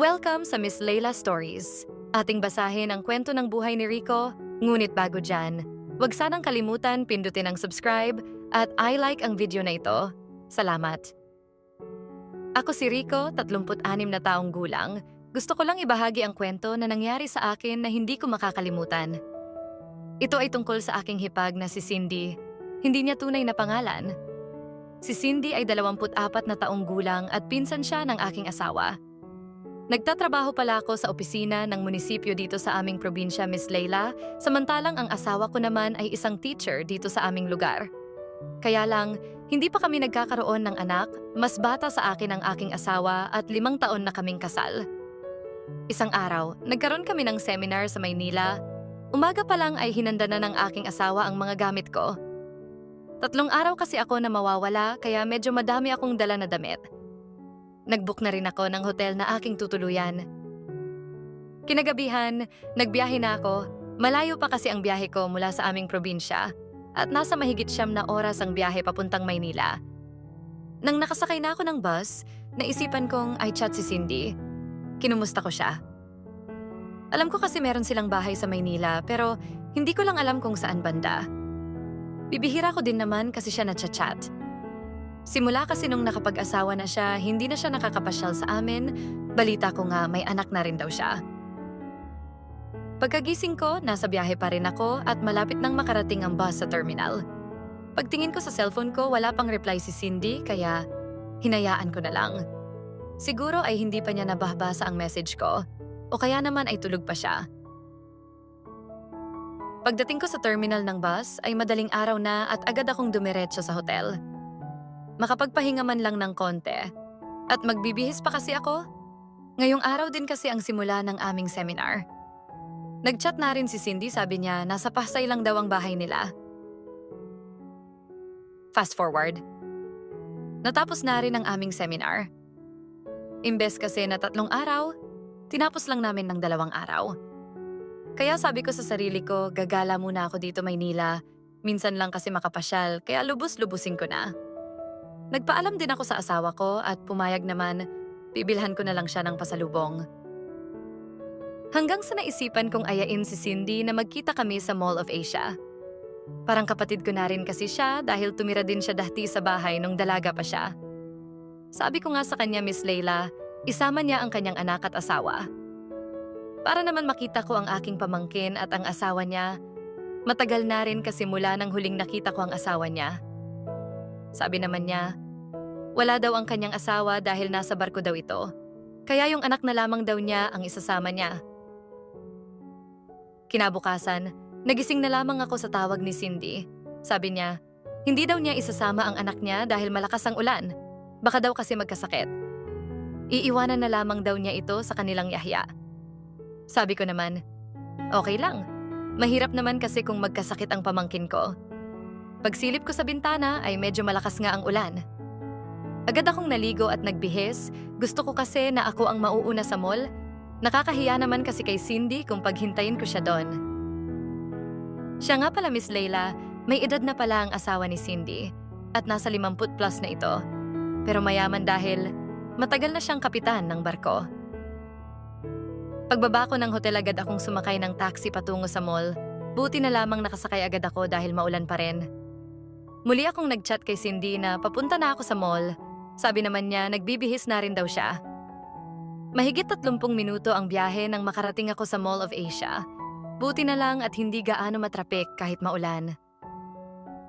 Welcome sa Miss Layla Stories. Ating basahin ang kwento ng buhay ni Rico, ngunit bago dyan, huwag sanang kalimutan pindutin ang subscribe at I like ang video na ito. Salamat. Ako si Rico, 36 na taong gulang. Gusto ko lang ibahagi ang kwento na nangyari sa akin na hindi ko makakalimutan. Ito ay tungkol sa aking hipag na si Cindy. Hindi niya tunay na pangalan. Si Cindy ay 24 na taong gulang at pinsan siya ng aking asawa. Nagtatrabaho pala ako sa opisina ng munisipyo dito sa aming probinsya, Miss Leila, samantalang ang asawa ko naman ay isang teacher dito sa aming lugar. Kaya lang, hindi pa kami nagkakaroon ng anak, mas bata sa akin ang aking asawa at limang taon na kaming kasal. Isang araw, nagkaroon kami ng seminar sa Maynila. Umaga pa lang ay hinanda na ng aking asawa ang mga gamit ko. Tatlong araw kasi ako na mawawala kaya medyo madami akong dala na damit. Nagbook na rin ako ng hotel na aking tutuluyan. Kinagabihan, nagbiyahe na ako. Malayo pa kasi ang biyahe ko mula sa aming probinsya at nasa mahigit siyam na oras ang biyahe papuntang Maynila. Nang nakasakay na ako ng bus, naisipan kong ay chat si Cindy. Kinumusta ko siya. Alam ko kasi meron silang bahay sa Maynila pero hindi ko lang alam kung saan banda. Bibihira ko din naman kasi siya natchat-chat. Simula kasi nung nakapag-asawa na siya, hindi na siya nakakapasyal sa amin, balita ko nga may anak na rin daw siya. Pagkagising ko, nasa biyahe pa rin ako at malapit nang makarating ang bus sa terminal. Pagtingin ko sa cellphone ko, wala pang reply si Cindy kaya hinayaan ko na lang. Siguro ay hindi pa niya nabahbasa ang message ko o kaya naman ay tulog pa siya. Pagdating ko sa terminal ng bus ay madaling araw na at agad akong dumiretso sa hotel. Makapagpahinga man lang ng konti. At magbibihis pa kasi ako. Ngayong araw din kasi ang simula ng aming seminar. Nagchat na rin si Cindy, sabi niya nasa Pasay lang daw ang bahay nila. Fast forward. Natapos na rin ang aming seminar. Imbes kasi na tatlong araw, tinapos lang namin ng dalawang araw. Kaya sabi ko sa sarili ko, gagala muna ako dito Maynila. Minsan lang kasi makapasyal, kaya lubos-lubusin ko na. Nagpaalam din ako sa asawa ko at pumayag naman, bibilhan ko na lang siya ng pasalubong. Hanggang sa naisipan kong ayain si Cindy na magkita kami sa Mall of Asia. Parang kapatid ko na rin kasi siya dahil tumira din siya dahti sa bahay nung dalaga pa siya. Sabi ko nga sa kanya, Miss Leila, isama niya ang kanyang anak at asawa. Para naman makita ko ang aking pamangkin at ang asawa niya, matagal na rin kasi mula nang huling nakita ko ang asawa niya. Sabi naman niya, wala daw ang kanyang asawa dahil nasa barko daw ito. Kaya yung anak na lamang daw niya ang isasama niya. Kinabukasan, nagising na lamang ako sa tawag ni Cindy. Sabi niya, hindi daw niya isasama ang anak niya dahil malakas ang ulan. Baka daw kasi magkasakit. Iiwanan na lamang daw niya ito sa kanilang yahya. Sabi ko naman, okay lang. Mahirap naman kasi kung magkasakit ang pamangkin ko. Pagsilip ko sa bintana ay medyo malakas nga ang ulan. Agad akong naligo at nagbihis. Gusto ko kasi na ako ang mauuna sa mall Nakakahiya naman kasi kay Cindy kung paghintayin ko siya doon. Siya nga pala Miss Layla, may edad na pala ang asawa ni Cindy at nasa 50 plus na ito. Pero mayaman dahil matagal na siyang kapitan ng barko. Pagbaba ko ng hotel agad akong sumakay ng taxi patungo sa mall. Buti na lamang nakasakay agad ako dahil maulan pa rin. Muli akong nagchat kay Cindy na papunta na ako sa mall. Sabi naman niya nagbibihis na rin daw siya. Mahigit 30 minuto ang biyahe nang makarating ako sa Mall of Asia. Buti na lang at hindi gaano matrapik kahit maulan.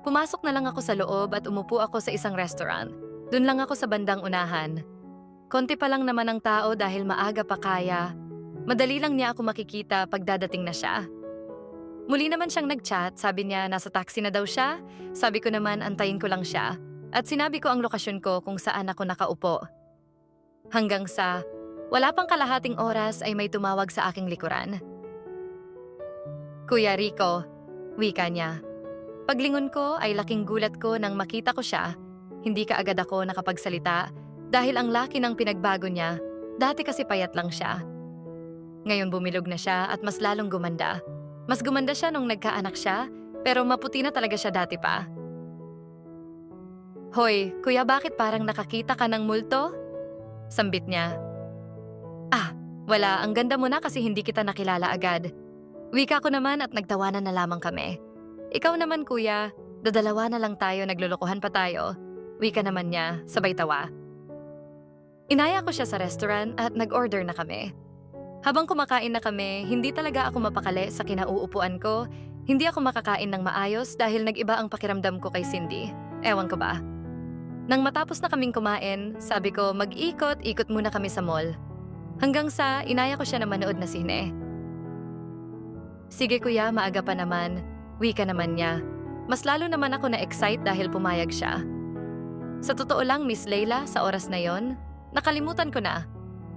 Pumasok na lang ako sa loob at umupo ako sa isang restaurant. Doon lang ako sa bandang unahan. Konti pa lang naman ang tao dahil maaga pa kaya. Madali lang niya ako makikita pag dadating na siya. Muli naman siyang nagchat, sabi niya nasa taxi na daw siya. Sabi ko naman antayin ko lang siya. At sinabi ko ang lokasyon ko kung saan ako nakaupo. Hanggang sa wala pang kalahating oras ay may tumawag sa aking likuran. Kuya Rico, wika niya. Paglingon ko ay laking gulat ko nang makita ko siya. Hindi ka agad ako nakapagsalita dahil ang laki ng pinagbago niya. Dati kasi payat lang siya. Ngayon bumilog na siya at mas lalong gumanda. Mas gumanda siya nung nagkaanak siya, pero maputi na talaga siya dati pa. Hoy, kuya bakit parang nakakita ka ng multo? Sambit niya. Ah, Wala, ang ganda mo na kasi hindi kita nakilala agad. Wika ko naman at nagtawanan na lamang kami. Ikaw naman kuya, dadalawa na lang tayo naglulukuhan pa tayo. Wika naman niya, sabay tawa. Inaya ko siya sa restaurant at nag-order na kami. Habang kumakain na kami, hindi talaga ako mapakali sa kinauupuan ko. Hindi ako makakain ng maayos dahil nag-iba ang pakiramdam ko kay Cindy. Ewan ko ba? Nang matapos na kaming kumain, sabi ko mag-ikot-ikot muna kami sa mall. Hanggang sa inaya ko siya na manood na sine. Sige kuya, maaga pa naman. Wika naman niya. Mas lalo naman ako na-excite dahil pumayag siya. Sa totoo lang, Miss Leila, sa oras na yon, nakalimutan ko na.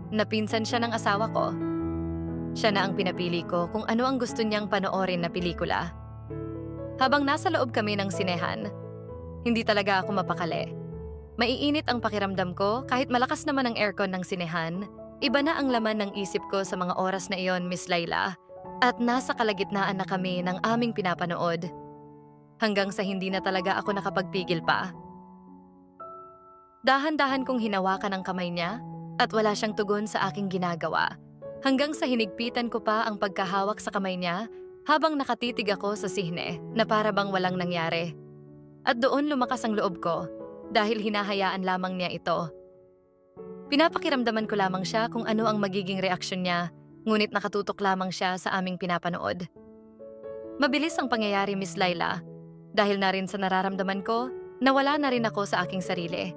Napinsan siya ng asawa ko. Siya na ang pinapili ko kung ano ang gusto niyang panoorin na pelikula. Habang nasa loob kami ng sinehan, hindi talaga ako mapakali. Maiinit ang pakiramdam ko kahit malakas naman ang aircon ng sinehan. Iba na ang laman ng isip ko sa mga oras na iyon, Miss Laila. At nasa kalagitnaan na kami ng aming pinapanood. Hanggang sa hindi na talaga ako nakapagpigil pa. Dahan-dahan kong hinawakan ang kamay niya at wala siyang tugon sa aking ginagawa. Hanggang sa hinigpitan ko pa ang pagkahawak sa kamay niya habang nakatitig ako sa sihne na para bang walang nangyari. At doon lumakas ang loob ko dahil hinahayaan lamang niya ito. Pinapakiramdaman ko lamang siya kung ano ang magiging reaksyon niya, ngunit nakatutok lamang siya sa aming pinapanood. Mabilis ang pangyayari, Miss Laila, dahil na rin sa nararamdaman ko, nawala na rin ako sa aking sarili.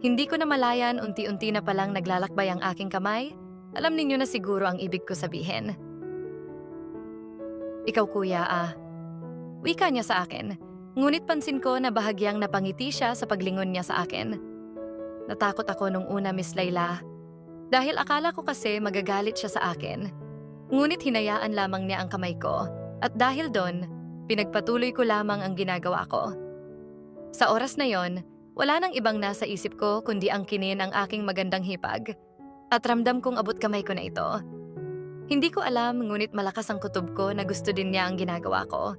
Hindi ko na malayan unti-unti na palang naglalakbay ang aking kamay, alam ninyo na siguro ang ibig ko sabihin. Ikaw kuya ah. Wika niya sa akin, ngunit pansin ko na bahagyang napangiti siya sa paglingon niya sa akin. Natakot ako nung una, Miss Layla. Dahil akala ko kasi magagalit siya sa akin. Ngunit hinayaan lamang niya ang kamay ko at dahil doon, pinagpatuloy ko lamang ang ginagawa ko. Sa oras na yon, wala nang ibang nasa isip ko kundi ang kinin ang aking magandang hipag. At ramdam kong abot kamay ko na ito. Hindi ko alam ngunit malakas ang kutob ko na gusto din niya ang ginagawa ko.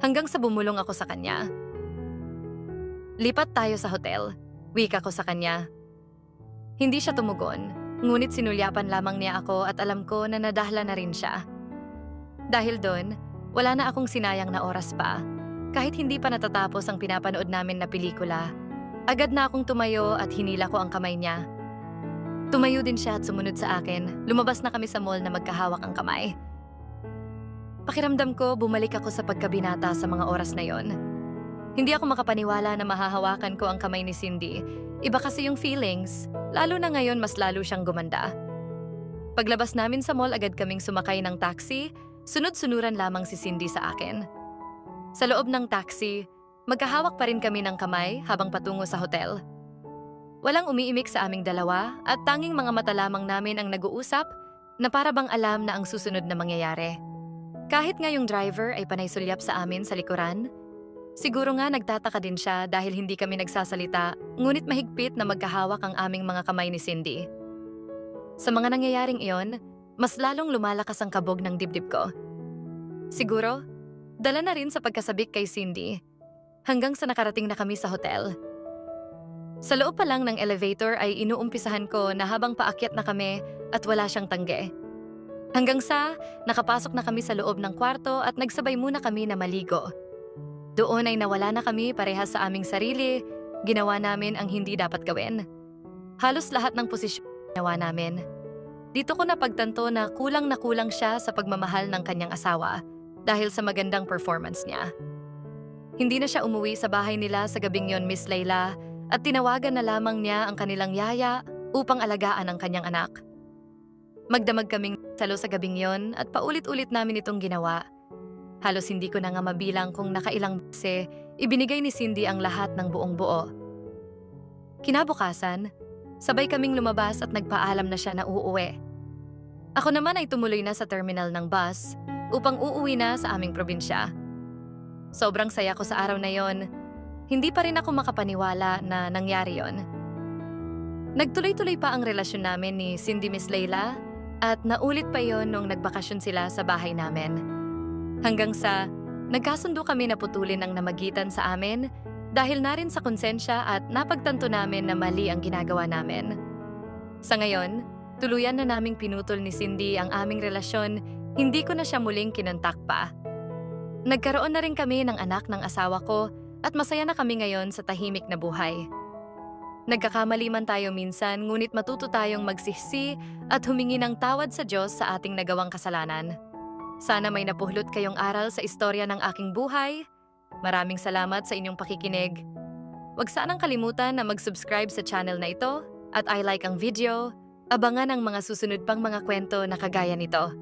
Hanggang sa bumulong ako sa kanya. Lipat tayo sa hotel. Wika ko sa kanya. Hindi siya tumugon, ngunit sinulyapan lamang niya ako at alam ko na nadahla na rin siya. Dahil doon, wala na akong sinayang na oras pa. Kahit hindi pa natatapos ang pinapanood namin na pelikula, agad na akong tumayo at hinila ko ang kamay niya. Tumayo din siya at sumunod sa akin. Lumabas na kami sa mall na magkahawak ang kamay. Pakiramdam ko, bumalik ako sa pagkabinata sa mga oras na yon. Hindi ako makapaniwala na mahahawakan ko ang kamay ni Cindy. Iba kasi yung feelings, lalo na ngayon mas lalo siyang gumanda. Paglabas namin sa mall agad kaming sumakay ng taxi, sunod-sunuran lamang si Cindy sa akin. Sa loob ng taxi, magkahawak pa rin kami ng kamay habang patungo sa hotel. Walang umiimik sa aming dalawa at tanging mga mata lamang namin ang nag-uusap na para bang alam na ang susunod na mangyayari. Kahit nga yung driver ay panay sulyap sa amin sa likuran, siguro nga nagtataka din siya dahil hindi kami nagsasalita ngunit mahigpit na magkahawak ang aming mga kamay ni Cindy. Sa mga nangyayaring iyon, mas lalong lumalakas ang kabog ng dibdib ko. Siguro, dala na rin sa pagkasabik kay Cindy hanggang sa nakarating na kami sa hotel. Sa loob pa lang ng elevator ay inuumpisahan ko na habang paakyat na kami at wala siyang tangge. Hanggang sa nakapasok na kami sa loob ng kwarto at nagsabay muna kami na maligo. Doon ay nawala na kami parehas sa aming sarili, ginawa namin ang hindi dapat gawin. Halos lahat ng posisyon ginawa namin. Dito ko napagtanto na kulang na kulang siya sa pagmamahal ng kanyang asawa dahil sa magandang performance niya. Hindi na siya umuwi sa bahay nila sa gabing yon, Miss Layla, at tinawagan na lamang niya ang kanilang yaya upang alagaan ang kanyang anak. Magdamag kaming salo sa gabing yon at paulit-ulit namin itong ginawa. Halos hindi ko na nga mabilang kung nakailang base ibinigay ni Cindy ang lahat ng buong buo. Kinabukasan, sabay kaming lumabas at nagpaalam na siya na uuwi. Ako naman ay tumuloy na sa terminal ng bus upang uuwi na sa aming probinsya. Sobrang saya ko sa araw na yon hindi pa rin ako makapaniwala na nangyari yon. Nagtuloy-tuloy pa ang relasyon namin ni Cindy Miss Layla at naulit pa yon nung nagbakasyon sila sa bahay namin. Hanggang sa nagkasundo kami na putulin ang namagitan sa amin dahil na rin sa konsensya at napagtanto namin na mali ang ginagawa namin. Sa ngayon, tuluyan na naming pinutol ni Cindy ang aming relasyon, hindi ko na siya muling kinontak pa. Nagkaroon na rin kami ng anak ng asawa ko at masaya na kami ngayon sa tahimik na buhay. Nagkakamali man tayo minsan, ngunit matuto tayong magsisi at humingi ng tawad sa Diyos sa ating nagawang kasalanan. Sana may napuhlot kayong aral sa istorya ng aking buhay. Maraming salamat sa inyong pakikinig. Huwag sanang kalimutan na mag-subscribe sa channel na ito at I like ang video. Abangan ang mga susunod pang mga kwento na kagaya nito.